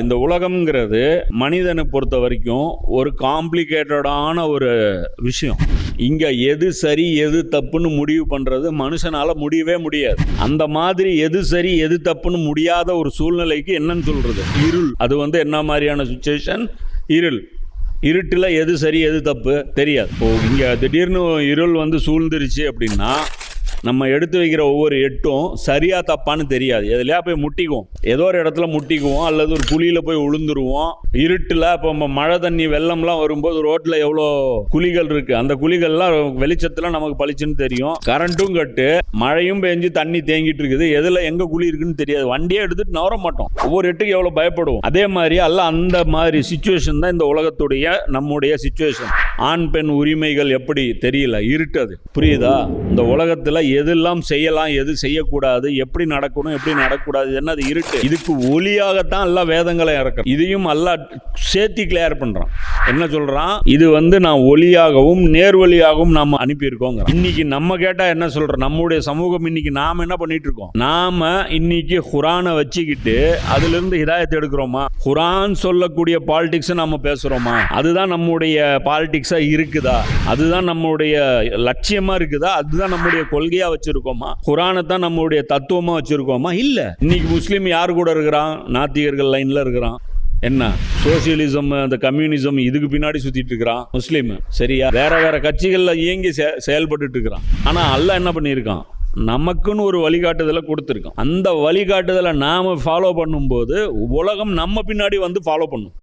இந்த உலகம்ங்கிறது மனிதனை பொறுத்த வரைக்கும் ஒரு காம்ப்ளிகேட்டடான ஒரு விஷயம். இங்க எது சரி எது தப்புன்னு முடிவு பண்றது மனுஷனால முடியவே முடியாது. அந்த மாதிரி எது சரி எது தப்புன்னு முடியாத ஒரு சூழ்நிலைக்கு என்னன்னு சொல்றது? இருள். அது வந்து என்ன மாதிரியான சுச்சுவேஷன் இருள். இருட்டில் எது சரி எது தப்பு? தெரியாது. இப்போ இங்கே திடீர்னு இருள் வந்து சூழ்ந்துருச்சு அப்படின்னா நம்ம எடுத்து வைக்கிற ஒவ்வொரு எட்டும் சரியா தப்பான்னு தெரியாது. எதுலையா போய் முட்டிக்குவோம். ஏதோ ஒரு இடத்துல முட்டிக்குவோம். அல்லது ஒரு குழியில போய் விழுந்துருவோம் இருட்டில் இப்போ நம்ம மழை தண்ணி வெள்ளம்லாம் வரும்போது ரோட்டில் எவ்வளோ குழிகள் இருக்கு. அந்த குழிகள்லாம் வெளிச்சத்தில் நமக்கு பளிச்சுன்னு தெரியும். கரண்ட்டும் கட்டு. மழையும் பெஞ்சு தண்ணி தேங்கிட்டு இருக்குது. எதில் எங்கே குழி இருக்குன்னு தெரியாது. வண்டியே எடுத்துட்டு நவர மாட்டோம். ஒவ்வொரு எட்டுக்கு எவ்வளோ பயப்படுவோம். அதே மாதிரி அல்ல அந்த மாதிரி சுச்சுவேஷன் தான் இந்த உலகத்துடைய நம்முடைய சுச்சுவேஷன் ஆண் பெண் உரிமைகள் எப்படி தெரியல இருட்டு அது புரியுதா? இந்த உலகத்தில் எதெல்லாம் செய்யலாம் எது செய்யக்கூடாது எப்படி நடக்கணும் எப்படி நடக்கக்கூடாது என்ன அது இருட்டு. இதுக்கு ஒளியாகத்தான் எல்லா வேதங்களை இறக்கும் இதையும் எல்லா சேர்த்தி கிளியர் பண்றான். என்ன சொல்றான்? இது வந்து நான் ஒளியாகவும் நேர்வழியாகவும் நாம அனுப்பியிருக்கோங்க இன்னைக்கு நம்ம கேட்டா என்ன சொல்றோம் நம்முடைய சமூகம் இன்னைக்கு நாம என்ன பண்ணிட்டு இருக்கோம் நாம இன்னைக்கு குரானை வச்சுக்கிட்டு அதுல இருந்து ஹிதாயத் எடுக்கிறோமா? குரான் சொல்லக்கூடிய பாலிடிக்ஸ் நம்ம பேசுறோமா? அதுதான் நம்முடைய பாலிடிக்ஸ் இருக்குதா? அதுதான் நம்முடைய லட்சியமாக இருக்குதா? அதுதான் நம்முடைய கொள்கையாக வச்சுருக்கோமா? குரானை தான் நம்மளுடைய தத்துவமாக வச்சுருக்கோமா? இல்லை. இன்னைக்கு முஸ்லீம் யார் கூட இருக்கிறான்? நாத்திகர்கள் லைனில் இருக்கிறான். என்ன? சோசியலிசம் அந்த கம்யூனிசம் இதுக்கு பின்னாடி சுத்திட்டு இருக்கிறான். முஸ்லீம். சரியா? வேற வேற கட்சிகள்ல இயங்கி செ- இருக்கிறான். ஆனா அல்ல என்ன பண்ணியிருக்கான்? நமக்குன்னு ஒரு வழிகாட்டுதலை கொடுத்துருக்கான். அந்த வழிகாட்டுதலை நாம ஃபாலோ பண்ணும்போது உலகம் நம்ம பின்னாடி வந்து ஃபாலோ பண்ணும்.